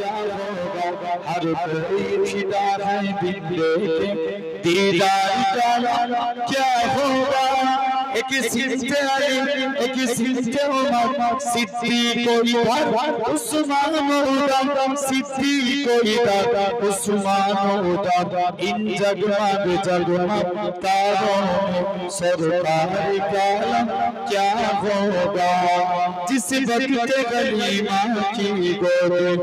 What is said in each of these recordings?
ہر کوئی فدا ہے دل کے دیدار کیا ہوگا का क्या होगा एक सिमटे अली एक सिमटे उमर सिद्दीक इधर उस्मान उधर सिद्दीक इधर उस्मान उधर इन जगमग जगमग तारों में सरकार का क्या होगा जिस वक्त गलीमा की गोरे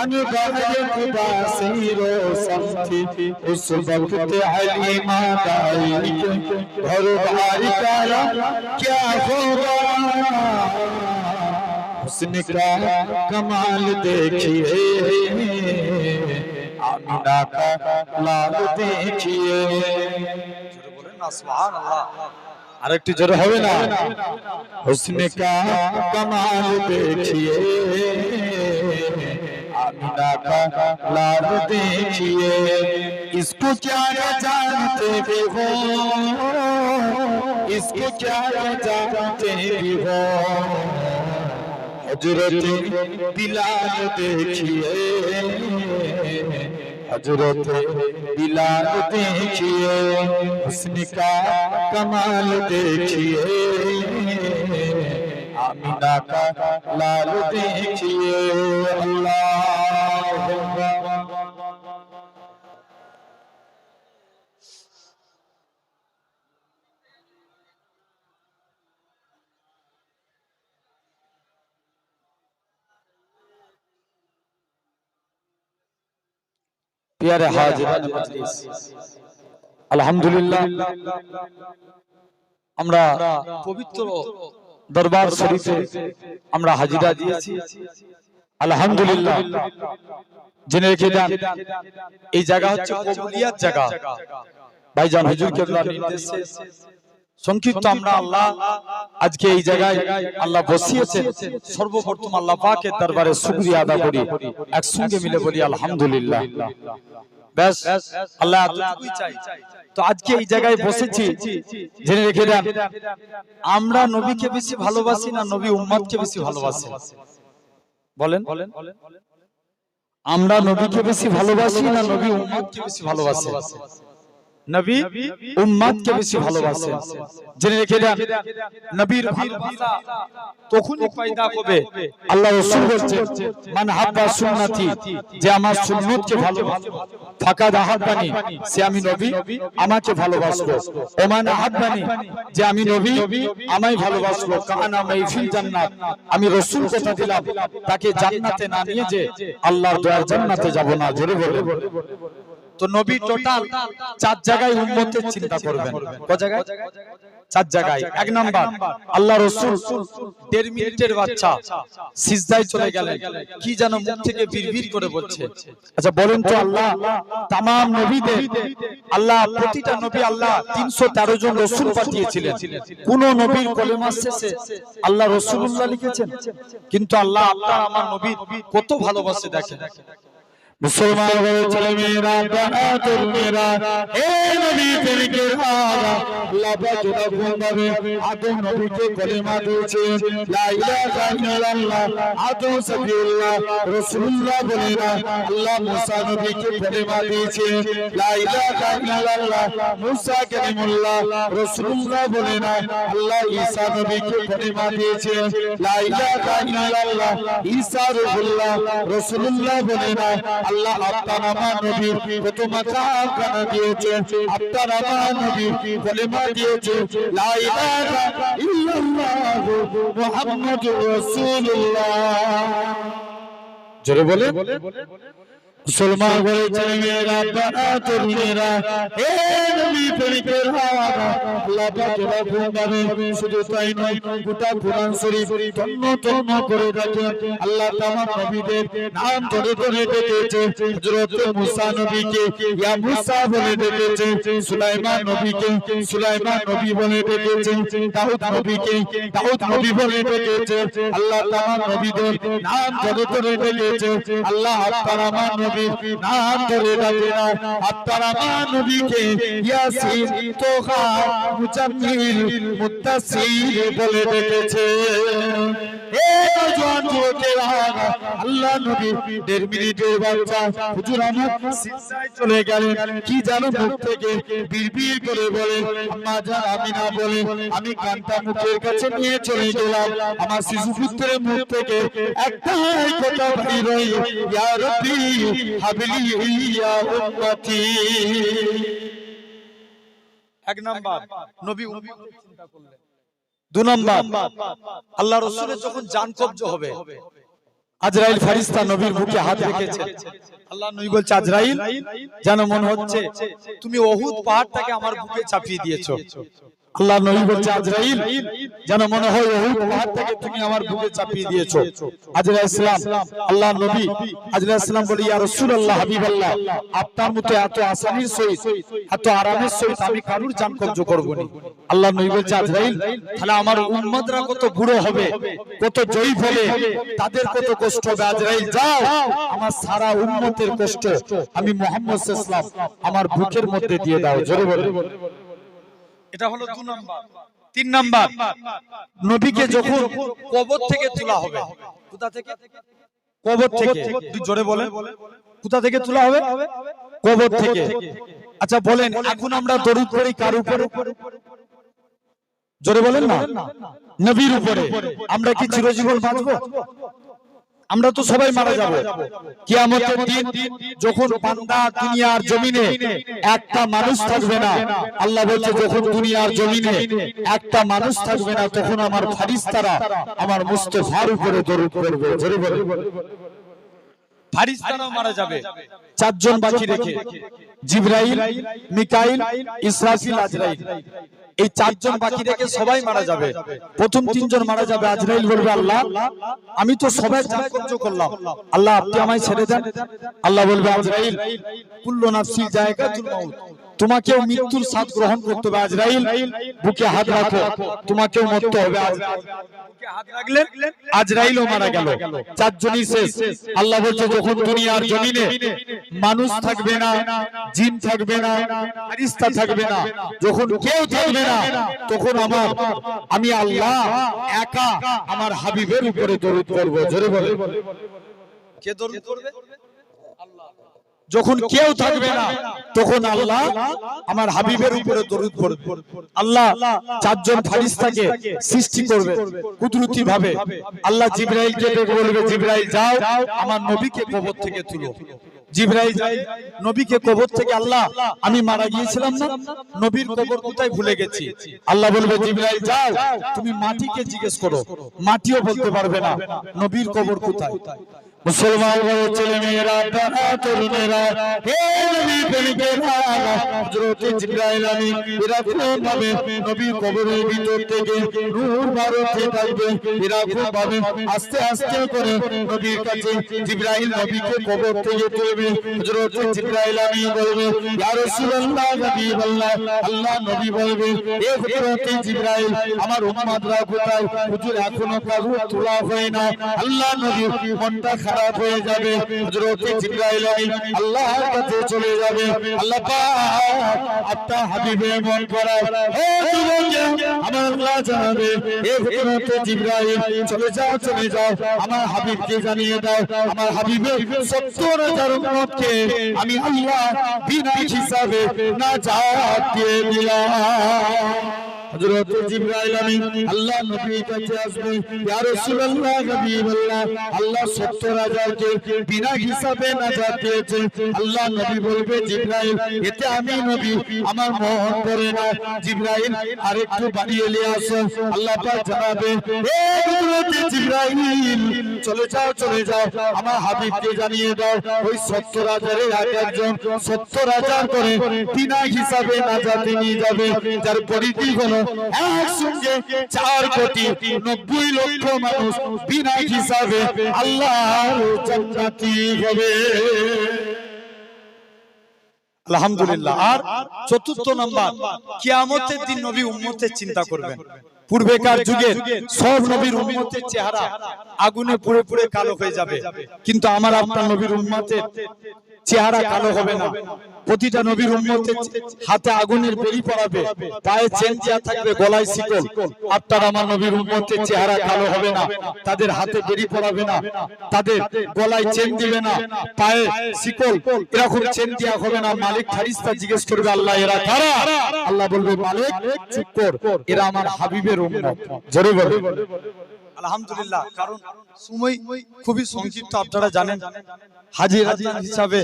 अनबर खुदा से रोशन थी उस वक्त हलीमा दाई के घर बार का क्या होगा? हुस्न का कमाल देखिए। आमिना का लाल देखिए। सुभान अल्लाह আরেকটি জোরে হবে না হোসনে কা इसको क्या जानते भी हो? इसको क्या जानते भी हो? हज़रत बिलाल देखिए। हज़रत बिलाल देखिए। हुस्न का कमाल देखिए। आमिना का लाल देखिए। अल्लाह মজলিস আলহামদুলিল্লাহ। আমরা পবিত্র দরবার শরীফে আমরা হাজিরা দিয়েছি। আলহামদুলিল্লাহ। জেনে রেখে দেন এই জায়গা হচ্ছে জায়গা। ভাইজান হুজুর নির্দেশে সংক্ষিপ্ত আমরা আল্লাহ আজকে এই জায়গায় আল্লাহ বসিয়েছেন। সর্বপ্রথম আল্লাহ পাকের দরবারে শুকরিয়া আদা করি। একসঙ্গে মিলে বলি আলহামদুলিল্লাহ। ব্যাস আল্লাহ এতটুকুই চাই। তো আজকে এই জায়গায় বসেছি। জেনে রেখে দেন আমরা নবীকে বেশি ভালোবাসি না নবী উম্মতকে বেশি ভালোবাসি। বলেন? আমরা নবীকে বেশি ভালোবাসি না নবী উম্মতকে বেশি ভালোবাসি? নবী উম্মতকে বেশি ভালোবাসে জেনে রেখে দেন নবীর ভালোবাসা তখনই পয়দা হবে। আল্লাহ রাসূল বলছেন মান হাব্বা সুন্নতি যে আমার সুন্নতকে ভালোবাসে ফাকাদ আহাব্বানি সে আমি নবী আমাকে ভালোবাসলো ওমান আহাব্বানি যে আমি নবী আমায় ভালোবাসলো কানা মাইফিল জান্নাত আমি রাসূল কথা দিলাম তাকে জান্নাতে না নিয়ে যে আল্লাহর দয়ার জান্নাতে যাব না জোরে বলে তো নবী টোটাল চার জায়গায় উম্মতের চিন্তা করবেন। ক জায়গায়? চার জায়গায়। এক নাম্বার। আল্লাহ রসুল দেড় মিনিটের বাচ্চা সিজদায় চলে গেলেন। কি যেন মুখ থেকে বিড়বিড় করে বলছে। আচ্ছা বলেন তো আল্লাহ নবীদের আল্লাহ প্রতিটা নবী আল্লাহ তিনশো তেরো জন রসুল পাঠিয়েছিলেন। কোন নবীর শেষে আল্লাহ রসুল্লাহ লিখেছেন। কিন্তু আল্লাহ আপনার আমার নবীর কত ভালোবাসে দেখেন। মুসলমান ছেলে মেয়েরা বাহাদুর মেয়েরা হে নবী প্রেমিকের হারা আল্লাহ পাক যখন ভাবে আদম নবীকে কলেমা দিয়েছে লা ইলাহা ইল্লাল্লাহ, আদম সাফিউল্লাহ রাসূলুল্লাহ বলে না আল্লাহ মুসা নবীকে কলেমা দিয়েছে লা ইলাহা ইল্লাল্লাহ, মুসা কালিমুল্লাহ, রাসূলুল্লাহ বলে আল্লাহ ঈসা নবীকে কলেমা দিয়েছে লা ইলাহা ইল্লাল্লাহ, ঈসা রুহুল্লাহ, রাসূলুল্লাহ বলে আল্লাহ আপনার আমার নবীর প্রথম কানা দিয়েছে। আপনার আমার নবীর কলেমা দিয়েছে। লা ইলাহা ইল্লাল্লাহ মুহাম্মাদুর রাসূলুল্লাহ। জোরে বলে মুসলমান বলেছে মেয়েরা বানা তরুণেরা হে নবী প্রেমিকের হাওয়া আল্লাহ পাক রাখুন ভাবে শুধু তাই নয় গোটা কোরআন শরীফ তন্ন তন্ন করে রাখে আল্লাহ তামাম নবীদের নাম ধরে ধরে ডেকেছে হযরত মুসা নবীকে ইয়া মুসা বলে ডেকেছে সুলাইমান নবীকে সুলাইমান নবী বলে ডেকেছে দাউদ নবীকে দাউদ নবী বলে ডেকেছে আল্লাহ তামাম নবীদের নাম ধরে ধরে ডেকেছে আল্লাহ আপনার আমার নবীর নাম ধরে ডাকে না। আপনারা নবীকে ইয়াসিন তোহা মুজাম্মিল মুত্তাসির বলে ডেকেছে। জোয়ান যুবকেরা আল্লাহ নবী, দেড় মিনিটের বাচ্চা হুজুর আমার সিজদায় চলে গেলেন। কি জানো মুখ থেকে? বিড়বিড় করে বলে, আম্মা জান, আমি না বলে আমি কান্তা মুখের কাছে নিয়ে চলে গেলাম। আমার শিশু পুত্রের মুখ থেকে একটাই কথা বাইর হয় ইয়া রব্বি হাবলি ইয়া উম্মতি। এক নাম্বার, নবী উম্মত চিন্তা করলেন। দু নম্বর। আল্লাহ রসুলের যখন যান কব্জ হবে, আজরাইল ফারিস্তা নবীর বুকে হাত রেখেছে। আল্লাহ নবী বলছে, আজরাইল, যেন মনে হচ্ছে তুমি অহুদ পাহাড়টাকে আমার বুকে চাপিয়ে দিয়েছ। আল্লাহ নবী বলছে, আজরাইল, যেন মনে হয় ওহুদ পাহাড় থেকে তুমি আমার বুকে চাপিয়ে দিয়েছ। আজরাইল ইসলাম আল্লাহ নবী আজরাইল ইসলাম বলে, ইয়া রাসূলুল্লাহ, হাবিবাল্লাহ, আপনার মতো এত আসানির সহিত, এত আরামের সহিত আমি কারুর জান কবজ করব না? আল্লাহ নবী বলছে, আজরাইল, তাহলে আমার উম্মতরা কত বুড়ো হবে, কত জয়ীফ হবে, তাদের কত কষ্ট হবে? আজরাইল, যাও, আমার সারা উম্মতের কষ্ট আমি মুহাম্মদ সাল্লাল্লাহু আলাইহি ওয়াসাল্লাম আমার বুকের মধ্যে দিয়ে দাও। জোরে বলে এটা হলো দু নাম্বার। তিন নাম্বার। নবীকে যখন কবর থেকে তোলা হবে কোথা থেকে? কবর থেকে। জোরে বলে। কোথা থেকে তোলা হবে? কবর থেকে। আচ্ছা বলেন এখন আমরা দরুদ পড়ি কার উপরে? জোরে বলেন না। নবীর উপরে। আমরা কি চিরজীবন বাঁচবো? আমরা তো সবাই মারা যাব। কিয়ামতের দিন যখন বান্দা দুনিয়ার জমিনে একটা মানুষ থাকবে না আল্লাহ বলছে যখন দুনিয়ার জমিনে একটা মানুষ থাকবে না তখন আমার ফারিস্তারা আমার মুস্তফার উপরে দরুদ বলে ফারিস্তারাও মারা যাবে। চারজন বাকি রেখে। জিব্রাইল মিকাইল ইসরাফিল আজরাইল। এই চারজন বাকি রেখে সবাই মারা যাবে। প্রথম তিনজন মারা যাবে আজরাইল বলবে আল্লাহ আমি তো সবাই চাকর্য করলাম। আল্লাহ আপনি আমায় ছেড়ে দেন। আল্লাহ বলবে আজরাইল কুল্লু জায়গা তুল মাউত। তোমাকেও মৃত্যুর স্বাদ গ্রহণ করতে হবে। আজরাইল বুকে হাত রাখো। তোমাকেও মরতে হবে। আজরাইলও মারা গেল। চারজনই শেষ। আল্লাহ বলছে যখন দুনিয়ার জমিনে মানুষ থাকবে না জিন থাকবে না ফেরেশতা থাকবে না যখন কেউ থাকবে না তখন আমার আমি আল্লাহ একা আমার হাবিবের উপরে দরুদ করব জোরে বলে কে দরুদ করবে যখন কেউ থাকবে না তখন আল্লাহ আমার হাবিবের উপরে দরুদ পড়বে। আল্লাহ চারজন ফারিস্তাকে সৃষ্টি করবে। কুদরতি ভাবে আল্লাহ জিব্রাইলকে ডেকে বলবে জিব্রাইল যাও আমার নবীকে কবর থেকে তুলো। জিব্রাইল নবীকে কবর থেকে আল্লাহ আমি মারা গিয়েছিলাম না? নবীর কবর কোথায় ভুলে গেছি? আল্লাহ বলবে জিব্রাইল যাও তুমি মাটিকে জিজ্ঞেস করো মাটিও বলতে পারবে না নবীর কবর কোথায়? মুসলমান বড় ছেলে মেয়েরা তারা তরুণেরা, হে নবীকে কবর থেকে তুলবে। হযরত জিবরাইল আমি বলবে আল্লাহ নবী বলবে জিবরাইল, আমার কোথায়? হুজুর এখনও তোলা হয় না। আল্লাহ নবী মনটা খারাপ হয়ে যাবে হযরত জিবরাইল আল্লাহর কাছে চলে যাবে। আল্লাহ পাক আপনার হাবিবে মন করা হে যুবক আমার আল্লাহ জানাবে, হে হযরত জিবরাইল, চলে যাও চলে যাও, আমার হাবিবকে জানিয়ে দাও, আমার হাবিবের 70 হাজার উম্মতকে আমি আল্লাহ হিসাবে দিয়ে দিলাম। হযরত জিবরাইল আমিন, আল্লাহ নবীর কাছে আসবে। ইয়া রাসূলুল্লাহ হাবিবাল্লাহ আল্লাহ 70 হাজারকে বিনা হিসাবে নাজাত দিয়েছে। আল্লাহ নবী বলবে, জিবরাইল, এতে আমি নবী, আমার মন করে না। জিবরাইল, আরেকটু বাড়িয়ে নিয়ে আসো। আল্লাহ পাক জানাবে হযরত জিবরাইল চলে যাও চলে যাও। আমার হাবিবকে জানিয়ে দাও, ওই 70 হাজারের এক একজন 70 হাজার করে বিনা হিসাবে নাজাতে নিয়ে যাবে, যার পরিধি হলো একসঙ্গে চার কোটি নব্বই লক্ষ মানুষ বিনা হিসাবে আল্লাহর জান্নাতি হবে। আলহামদুলিল্লাহ। আর চতুর্থ নম্বর, কিয়ামতের দিন নবী উম্মতের চিন্তা করবেন। পূর্বেকার যুগে সব নবীর উম্মতের চেহারা আগুনে পুরে পুরে কালো হয়ে যাবে। কিন্তু আমার আপনার নবীর উম্মতের চেহারা কালো হবে না। প্রতিটা নবীর হাতে আগুনের বেরি পড়াবে পায়ে চেন দেওয়া থাকবে গলায় শিকল। আপনার আমার নবীর উম্মতের চেহারা কালো হবে না। তাদের হাতে বেরি পড়াবে না। তাদের গলায় চেন দিবে না। পায়ে শিকল এরকম চেন দেওয়া হবে না। মালিক ফারিস্তা জিজ্ঞেস করবে আল্লাহ এরা কারা? আল্লাহ বলবে মালিক চুপ কর। এরা আমার হাবিবের উম্মত। জোরে বলে আলহামদুলিল্লাহ কারণ সময় খুবই সংক্ষিপ্ত আপনারা জানেন। হাজির হিসাবে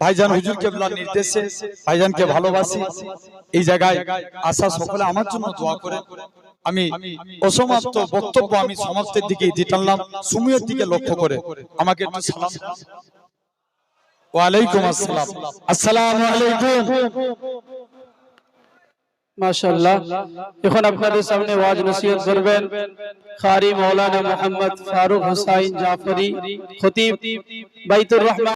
ভাইজান হুজুর কেবলার নির্দেশে ভাইজানকে ভালোবাসি। এই জায়গায় আসা সকলে আমার জন্য দোয়া করে। আমি অসমাপ্ত বক্তব্য আমি সমাপ্তের দিকে দিতে টানলাম সুমিয়ের দিকে লক্ষ্য করে। আমাকে একটু সালাম ওয়ালাইকুম আসসালাম। আসসালামু আলাইকুম। মাশাআল্লাহ। এখন আপনাদের সামনে ওয়াজ নসিহত করবেন খারি মাওলানা মোহাম্মদ ফারুক হুসাইন জাফরি খতিব বাইতুর রহমান